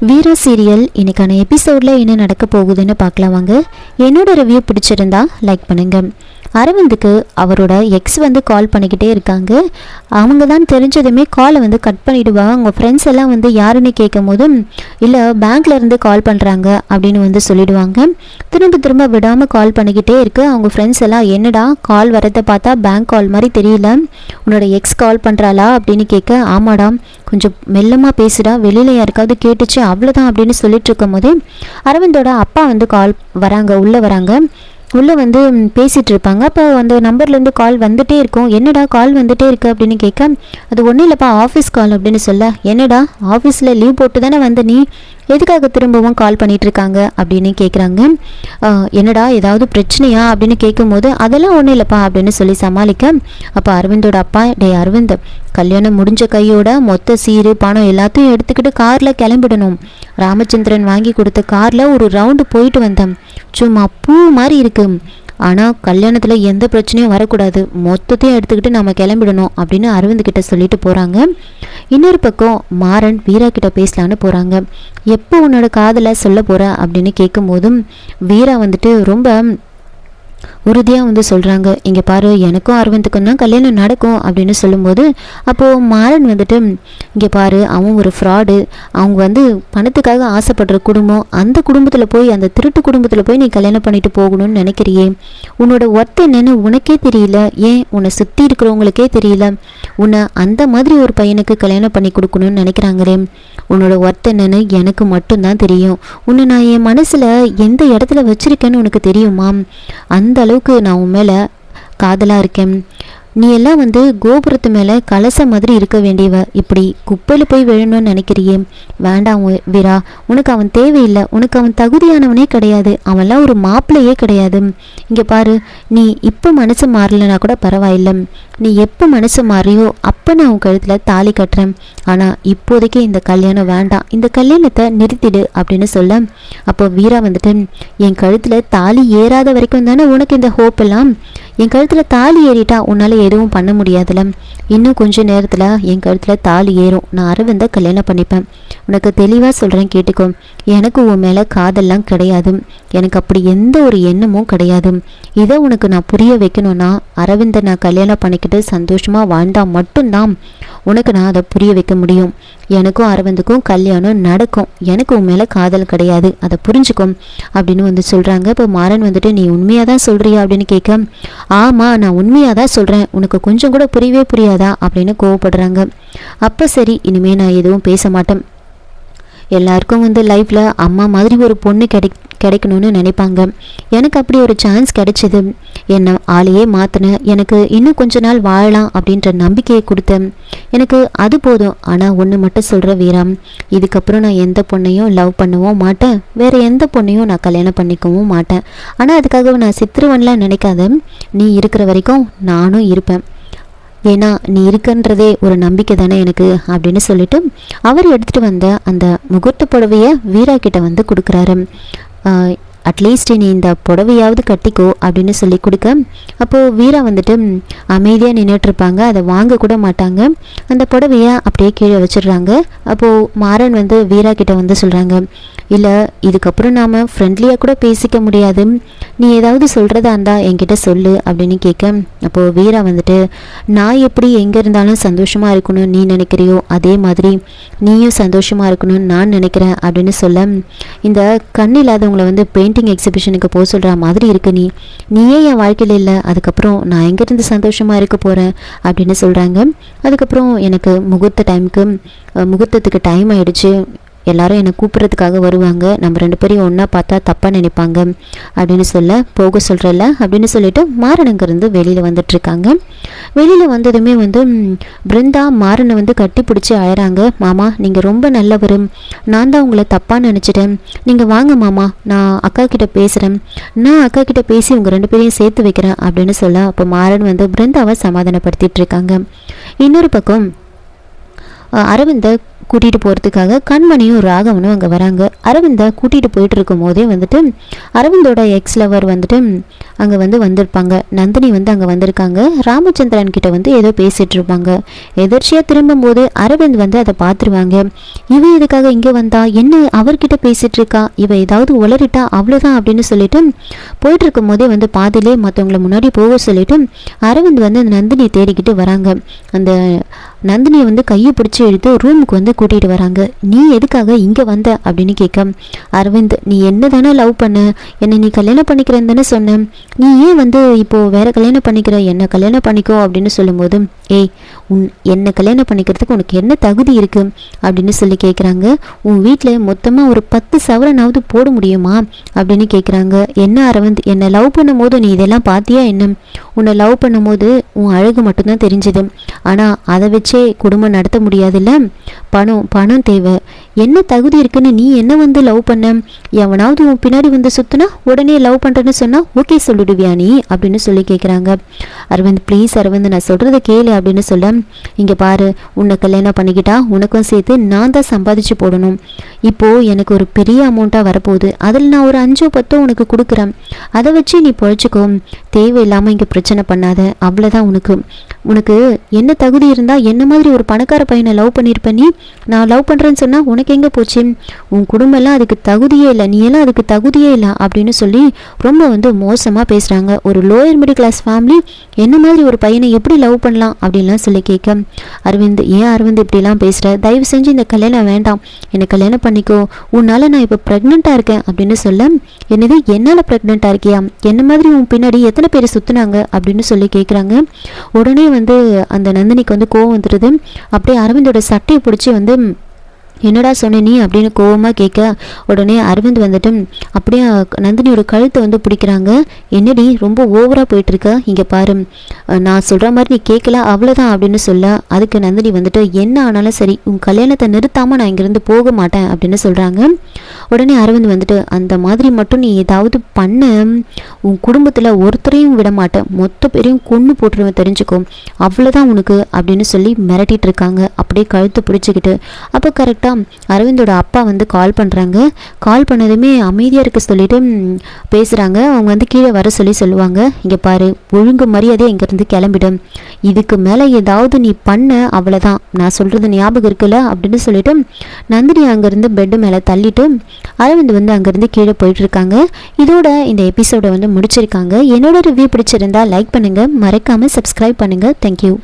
வீரா serial. இன்றைக்கான எபிசோடில் என்ன நடக்க போகுதுன்னு பார்க்கலாம் வாங்க. என்னோட ரிவ்யூ பிடிச்சிருந்தா லைக் பண்ணுங்கள் அரவிந்துக்கு அவரோட எக்ஸ் வந்து கால் பண்ணிக்கிட்டே இருக்காங்க. அவங்க தான் தெரிஞ்சதுமே காலை வந்து கட் பண்ணிவிடுவாங்க அவங்க ஃப்ரெண்ட்ஸ் எல்லாம் வந்து யாருன்னு கேட்கும் போதும் இல்லை பேங்க்லேருந்து கால் பண்ணுறாங்க அப்படின்னு வந்து சொல்லிடுவாங்க. திரும்ப திரும்ப விடாமல் கால் பண்ணிக்கிட்டே இருக்குது அவங்க ஃப்ரெண்ட்ஸ் எல்லாம் என்னடா கால் வரதை பார்த்தா பேங்க் கால் மாதிரி தெரியல. உன்னோட எக்ஸ் கால் பண்ணுறாளா அப்படின்னு கேட்க ஆமாடா கொஞ்சம் மெல்லமாக பேசுடா. வெளியில் யாருக்காவது கேட்டுச்சு அவ்வளோதான் அப்படின்னு சொல்லிட்டு இருக்கும் போதே அரவிந்தோட அப்பா வந்து கால் வராங்க உள்ளே வராங்க. உள்ளே வந்து பேசிகிட்டு இருப்பாங்க. அப்போ அந்த நம்பர்லேருந்து கால் வந்துகிட்டே இருக்கும். என்னடா கால் வந்துகிட்டே இருக்குது அப்படின்னு கேட்க அது ஒன்றும் இல்லைப்பா ஆஃபீஸ் கால் அப்படின்னு சொல்ல என்னடா ஆஃபீஸில் லீவ் போட்டு தானே வந்த நீ? எதுக்காக திரும்பவும் கால் பண்ணிகிட்ருக்காங்க இருக்காங்க அப்படின்னு கேட்குறாங்க என்னடா ஏதாவது பிரச்சனையா அப்படின்னு கேட்கும்போது அதெல்லாம் ஒன்றும் இல்லைப்பா அப்படின்னு சொல்லி சமாளிக்க அப்போ அரவிந்தோட அப்பா டே அரவிந்த் கல்யாணம் முடிஞ்ச கையோட மொத்த சீரு பணம் எல்லாத்தையும் எடுத்துக்கிட்டு காரில் கிளம்பிடணும். ராமச்சந்திரன் வாங்கி கொடுத்த காரில் ஒரு ரவுண்டு போயிட்டு வந்தேன். சும்மா பூ மாதிரி இருக்குது ஆனால் கல்யாணத்தில் எந்த பிரச்சனையும் வரக்கூடாது. மொத்தத்தையும் எடுத்துக்கிட்டு நம்ம கிளம்பிடணும் அப்படின்னு அரவிந்த் கிட்ட சொல்லிட்டு போகிறாங்க இன்னொரு பக்கம் மாறன் வீரா கிட்ட பேசலான்னு போகிறாங்க எப்போ உன்னோட காதலை சொல்ல போகிற அப்படின்னு கேட்கும்போதும் வீரா வந்துட்டு ரொம்ப உறுதியாக வந்து சொல்கிறாங்க இங்கே பாரு எனக்கும் அரவிந்துக்கும் தான் கல்யாணம் நடக்கும் அப்படின்னு சொல்லும்போது அப்போது மாறன் வந்துட்டு இங்கே பாரு அவன் ஒரு ஃப்ராடு அவங்க வந்து பணத்துக்காக ஆசைப்படுற குடும்பம். அந்த குடும்பத்தில் போய் அந்த திருட்டு குடும்பத்தில் போய் நீ கல்யாணம் பண்ணிட்டு போகணும்னு நினைக்கிறியே? உன்னோட ஒர்த் என்னன்னு உனக்கே தெரியல. ஏன் உன்னை சுற்றி இருக்கிறவங்களுக்கே தெரியல? உன்னை அந்த மாதிரி ஒரு பையனுக்கு கல்யாணம் பண்ணி கொடுக்கணும்னு நினைக்கிறாங்களே. உன்னோட ஒர்த் என்னன்னு எனக்கு மட்டும்தான் தெரியும். உன்னை நான் என் மனசில் எந்த இடத்துல வச்சிருக்கேன்னு உனக்கு தெரியுமா? அந்த அளவு அளவுக்கு நான் உன் மேலே காதலாக இருக்கேன். நீ எல்லாம் வந்து கோபுரத்து மேலே கலச மாதிரி இருக்க வேண்டியவ. இப்படி குப்பையில் போய் விழணும்னு நினைக்கிறியே. வேண்டாம் வீரா. உனக்கு அவன் தேவையில்லை. உனக்கு அவன் தகுதியானவனே கிடையாது. அவன்லாம் ஒரு மாப்பிள்ளையே கிடையாது. இங்கே பாரு. நீ இப்போ மனசு மாறலைன்னா கூட பரவாயில்லை. நீ எப்போ மனசு மாறியோ அப்போ நான் உன் கழுத்தில் தாலி கட்டுறேன். ஆனால் இப்போதைக்கு இந்த கல்யாணம் வேண்டாம். இந்த கல்யாணத்தை நிறுத்திடு அப்படின்னு சொல்ல. அப்போ வீரா வந்துட்டு என் கழுத்தில் தாலி ஏறாத வரைக்கும் தானே உனக்கு இந்த ஹோப் எல்லாம்? என் கழுத்தில் தாலி ஏறிட்டா உன்னால் எதுவும் பண்ண முடியாதுல்ல இன்னும் கொஞ்ச நேரத்தில் என் கழுத்தில் தாலி ஏறும். நான் அரவிந்தை கல்யாணம் பண்ணிப்பேன். உனக்கு தெளிவாக சொல்கிறேன் கேட்டுக்கோ. எனக்கு உன் மேலே காதெல்லாம் கிடையாது. எனக்கு அப்படி எந்த ஒரு எண்ணமும் கிடையாது. இதை உனக்கு நான் புரிய வைக்கணும்னா அரவிந்தை நான் கல்யாணம் பண்ணிக்கிட்டு சந்தோஷமாக வாழ்ந்தால் மட்டும்தான் உனக்கு நான் அதை புரிய வைக்க முடியும். எனக்கும் அரவிந்துக்கும் கல்யாணம் நடக்கும். எனக்கு உன் மேலே காதல் கிடையாது. அதை புரிஞ்சுக்கும் அப்படின்னு வந்து சொல்கிறாங்க இப்போ மாறன் வந்துட்டு நீ உண்மையாக தான் சொல்கிறியா அப்படின்னு கேட்க ஆமாம் நான் உண்மையாக தான் சொல்கிறேன் உனக்கு கொஞ்சம் கூட புரியவே புரியாதா? அப்படின்னு கோவப்படுறாங்க. அப்போ சரி இனிமேல் நான் எதுவும் பேச மாட்டேன். எல்லாருக்கும் வந்து லைஃப்பில் அம்மா மாதிரி ஒரு பொண்ணு கிடை கிடைக்கணும்னு நினைப்பாங்க. எனக்கு அப்படி ஒரு சான்ஸ் கிடைச்சது. என்னை ஆளையே மாற்றினேன் எனக்கு இன்னும் கொஞ்ச நாள் வாழலாம் அப்படின்ற நம்பிக்கையை கொடுத்தேன். எனக்கு அது போதும். ஆனால் ஒன்று மட்டும் சொல்கிற வீரம் இதுக்கப்புறம் நான் எந்த பொண்ணையும் லவ் பண்ணவும் மாட்டேன். வேறு எந்த பொண்ணையும் நான் கல்யாணம் பண்ணிக்கவும் மாட்டேன். ஆனால் அதுக்காக நான் சித்திரவன்லாம் நினைக்காத நீ இருக்கிற வரைக்கும் நானும் இருப்பேன். ஏன்னா நீ இருக்கன்றதே ஒரு நம்பிக்கை தானே எனக்கு? அப்படின்னு சொல்லிட்டு அவர் எடுத்துகிட்டு வந்த அந்த முகூர்த்த புடவையை வீரா கிட்ட வந்து கொடுக்குறாரு. அட்லீஸ்ட் நீ இந்த புடவையாவது கட்டிக்கோ அப்படின்னு சொல்லி கொடுக்க. அப்போது வீரா வந்துட்டு அமைதியாக நின்றுட்டுருப்பாங்க அதை வாங்க கூட மாட்டாங்க. அந்த புடவையை அப்படியே கீழே வச்சிடுறாங்க. அப்போது மாறன் வந்து வீரா கிட்ட வந்து சொல்கிறாங்க இல்லை இதுக்கப்புறம் நாம் ஃப்ரெண்ட்லியாக கூட பேசிக்க முடியாது. நீ ஏதாவது சொல்கிறதா இருந்தால் என்கிட்ட சொல்லு அப்படின்னு கேட்க. அப்போது வீரா வந்துட்டு நான் எப்படி எங்கே இருந்தாலும் சந்தோஷமாக இருக்கணும்னு நீ நினைக்கிறியோ அதே மாதிரி நீயும் சந்தோஷமாக இருக்கணும்னு நான் நினைக்கிறேன் அப்படின்னு சொல்ல இந்த கண் இல்லாதவங்களை வந்து பெயிண்டிங் எக்ஸிபிஷனுக்கு போக சொல்கிற மாதிரி இருக்கு நீ. நீயே என் வாழ்க்கையில் இல்லை அதுக்கப்புறம் நான் எங்கேருந்து சந்தோஷமாக இருக்க போகிறேன் அப்படின்னு சொல்கிறாங்க அதுக்கப்புறம் எனக்கு முகூர்த்த டைமுக்கு முகூர்த்தத்துக்கு டைம் ஆகிடுச்சு எல்லாரும் என்னை கூப்பிட்றதுக்காக வருவாங்க. நம்ம ரெண்டு பேரையும் ஒன்றா பார்த்தா தப்பாக நினைப்பாங்க. அப்படின்னு சொல்ல போக சொல்கிறல்ல அப்படின்னு சொல்லிட்டு மாறனங்கிருந்து வெளியில் வந்துட்டுருக்காங்க. வெளியில் வந்ததுமே வந்து பிருந்தா மாறனை வந்து கட்டி பிடிச்சி அழறாங்க. மாமா நீங்கள் ரொம்ப நல்லவர். நான் தான் உங்களை தப்பாக நினச்சிட்டேன். நீங்கள் வாங்க மாமா. நான் அக்கா கிட்ட பேசுகிறேன் நான் அக்கா கிட்ட பேசி உங்கள் ரெண்டு பேரையும் சேர்த்து வைக்கிறேன் அப்படின்னு சொல்ல அப்போ மாறன் வந்து பிருந்தாவை சமாதானப்படுத்திட்டு இருக்காங்க இன்னொரு பக்கம் அரவிந்த அரவிந்தை கூட்டிகிட்டு போகிறதுக்காக கண்மணியும் ராகவனும் அங்கே வராங்க. அரவிந்தை கூட்டிகிட்டு போயிட்டு இருக்கும் போதே வந்துட்டு அரவிந்தோட எக்ஸ் லவர் வந்துட்டு அங்கே வந்து வந்திருப்பாங்க. நந்தினி வந்து அங்கே வந்திருக்காங்க. ராமச்சந்திரன் கிட்ட வந்து ஏதோ பேசிட்டு இருப்பாங்க. எதிர்ச்சியாக திரும்பும்போது அரவிந்த் வந்து அதை பார்த்துருவாங்க. இவன் எதுக்காக இங்கே வந்தா? என்ன அவர்கிட்ட பேசிட்டு இருக்கா? இவன் ஏதாவது உளறிட்டா அவ்வளோதான் அப்படின்னு சொல்லிட்டு போயிட்டு இருக்கும் போதே வந்து பாதியிலே மற்றவங்கள முன்னாடி போக சொல்லிட்டு அரவிந்த் வந்து அந்த நந்தினியை தேடிக்கிட்டு வராங்க. அந்த நந்தினியை வந்து கையை பிடிச்சி எடுத்து ரூமுக்கு வந்து கூட்டிகிட்டு வராங்க. நீ எதுக்காக இங்கே வந்த? அப்படின்னு கேட்க அரவிந்த் நீ என்ன தானே லவ் பண்ண? என்னை நீ கல்யாணம் பண்ணிக்கிறேன்னு தானே சொன்ன? நீ ஏன் வந்து இப்போது வேற கல்யாணம் பண்ணிக்கிற? என்ன கல்யாணம் பண்ணிக்கோ அப்படின்னு சொல்லும்போது ஏய் உன் என்னை கல்யாணம் பண்ணிக்கிறதுக்கு உனக்கு என்ன தகுதி இருக்கு? அப்படின்னு சொல்லி கேட்குறாங்க உன் வீட்டில் மொத்தமாக ஒரு பத்து சவரனாவது போட முடியுமா? அப்படின்னு கேட்குறாங்க என்ன அரவிந்த் என்னை லவ் பண்ணும்போது நீ இதெல்லாம் பார்த்தியா என்ன? உன்னை லவ் பண்ணும்போது உன் அழகு மட்டும்தான் தெரிஞ்சுது. ஆனால் அதை வச்சே குடும்பம் நடத்த முடியாதுல்ல? பணம் பணம் தேவை. என்ன தகுதி இருக்குன்னு நீ என்ன வந்து லவ் பண்ண? எவனாவது உன் பின்னாடி வந்து சுற்றுனா உடனே லவ் பண்ணுறேன்னு சொன்னால் ஓகே சொல்லிடுவியா நீ? அப்படின்னு சொல்லி கேட்குறாங்க அரவிந்த் ப்ளீஸ் அரவிந்த் நான் சொல்கிறத கேளு அப்படின்னு சொல்ல. இங்கே பாரு உன்னை கல்யாணம் பண்ணிக்கிட்டா உனக்கும் சேர்த்து நான் தான் சம்பாதிச்சு போடணும். இப்போது எனக்கு ஒரு பெரிய அமௌண்ட்டாக வரப்போகுது. அதில் நான் ஒரு அஞ்சோ பத்தோ உனக்கு கொடுக்குறேன். அதை வச்சு நீ பொழைச்சிக்கோ. தேவையில்லாமல் இங்கே பிரச்சனை பண்ணாத. அவ்வளோதான் உனக்கு. உனக்கு என்ன தகுதி இருந்தால் என்ன மாதிரி ஒரு பணக்கார பையனை லவ் பண்ணியிருப்ப நீ? நான் லவ் பண்ணுறேன்னு சொன்னால் உனக்கு எங்கே போச்சு? உன் குடும்பம்லாம் அதுக்கு தகுதியே இல்லை. நீ எல்லாம் அதுக்கு தகுதியே இல்லை அப்படின்னு சொல்லி ரொம்ப வந்து மோசமாக பேசுகிறாங்க ஒரு லோயர் மிடில் கிளாஸ் ஃபேமிலி என்ன மாதிரி ஒரு பையனை எப்படி லவ் பண்ணலாம் அப்படின்லாம் சொல்லி கேட்க அரவிந்த் ஏன் அரவிந்த் இப்படிலாம் பேசுகிற தயவு செஞ்சு இந்த கல்யாணம் வேண்டாம். என்னை கல்யாணம் பண்ணிக்கோ. உன்னால் நான் இப்போ ப்ரெக்னெண்ட்டாக இருக்கேன் அப்படின்னு சொல்ல என்னது? என்னால் ப்ரெக்னெண்ட்டாக இருக்கியா? என்ன மாதிரி உன் பின்னாடி எத்தனை பேர் சுற்றுனாங்க அப்படின்னு சொல்லி கேட்குறாங்க. உடனே வந்து அந்த நந்தினிக்கு வந்து கோவம் வந்துடுது அப்படியே அரவிந்தோட சட்டையை பிடிச்சி வந்து என்னடா சொன்ன நீ அப்படின்னு கோவமாக கேட்க உடனே அரவிந்த் வந்துட்டு அப்படியே நந்தினியோட கழுத்தை வந்து பிடிக்கிறாங்க. என்னடி ரொம்ப ஓவராக போயிட்டுருக்க? இங்கே பாரு. நான் சொல்கிற மாதிரி நீ கேட்கல அவ்வளோதான் அப்படின்னு சொல்ல அதுக்கு நந்தினி வந்துட்டு என்ன ஆனாலும் சரி உன் கல்யாணத்தை நிறுத்தாமல் நான் இங்கேருந்து போக மாட்டேன் அப்படின்னு சொல்கிறாங்க உடனே அரவிந்த் வந்துட்டு அந்த மாதிரி மட்டும் நீ ஏதாவது பண்ண. உன் குடும்பத்தில் ஒருத்தரையும் விட மாட்டேன். மொத்த பேரையும் கொண்டு போட்டுருவேன் தெரிஞ்சுக்கோ. அவ்வளோதான் உனக்கு அப்படின்னு சொல்லி மிரட்டிட்டு இருக்காங்க. அப்படியே கழுத்தை பிடிச்சிக்கிட்டு அப்போ கரெக்டாக பார்த்தா அரவிந்தோட அப்பா வந்து கால் பண்ணுறாங்க கால் பண்ணதுமே அமைதியாக இருக்க சொல்லிட்டு பேசுகிறாங்க அவங்க வந்து கீழே வர சொல்லி சொல்லுவாங்க. இங்கே பாரு ஒழுங்கு மரியாதையே இங்கேருந்து கிளம்பிடும் இதுக்கு மேலே ஏதாவது நீ பண்ண அவ்வளோதான் நான் சொல்கிறது ஞாபகம் இருக்குல்ல? அப்படின்னு சொல்லிட்டு நந்தினி அங்கேருந்து பெட்டு மேலே தள்ளிட்டு அரவிந்த் வந்து அங்கேருந்து கீழே போயிட்டுருக்காங்க இதோட இந்த எபிசோடை வந்து முடிச்சிருக்காங்க. என்னோட ரிவ்யூ பிடிச்சிருந்தா லைக் பண்ணுங்கள் மறக்காமல் சப்ஸ்கிரைப் பண்ணுங்கள் தேங்க்யூ